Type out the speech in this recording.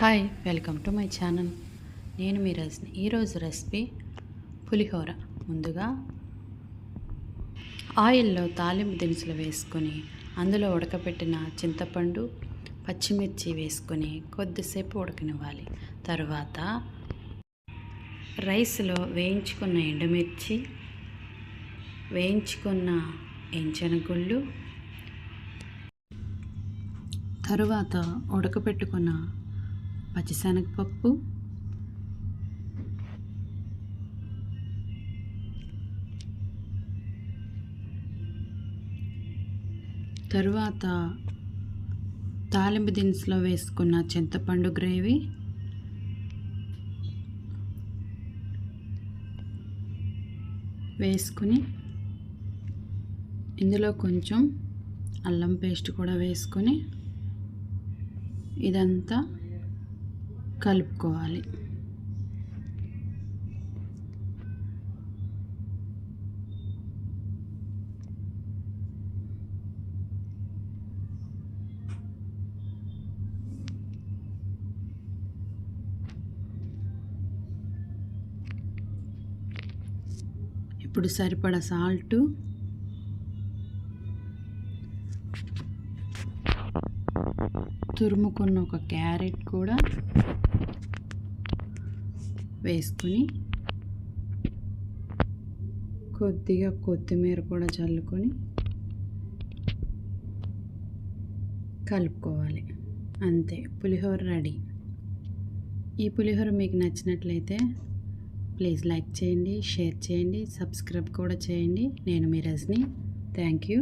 Hi welcome to my channel. నేను మీ రజని. ఈరోజు రెసిపీ పులిహోర. ముందుగా ఆయిల్లో తాలింపు దినుసులు వేసుకొని అందులో ఉడకబెట్టిన చింతపండు పచ్చిమిర్చి వేసుకొని కొద్దిసేపు ఉడకనివ్వాలి. తర్వాత రైస్లో వేయించుకున్న ఎండుమిర్చి వేయించుకున్న ఎంచనగుళ్ళు తరువాత ఉడకపెట్టుకున్న పచ్చిశనగపప్పు. తరువాత తాలింపు దినుసులో వేసుకున్న చింతపండు గ్రేవీ. వేసుకుని ఇందులో కొంచెం అల్లం పేస్ట్ కూడా వేసుకొని ఇదంతా కలుపుకోవాలి. ఇప్పుడు సరిపడా సాల్టు తురుముకున్న ఒక క్యారెట్ కూడా వేసుకొని కొద్దిగా కొత్తిమీర కూడా చల్లుకొని కలుపుకోవాలి. అంతే పులిహోర రెడీ. ఈ పులిహోర మీకు నచ్చినట్లయితే ప్లీజ్ లైక్ చేయండి షేర్ చేయండి సబ్స్క్రైబ్ కూడా చేయండి. నేను మీ రజని. Thank you.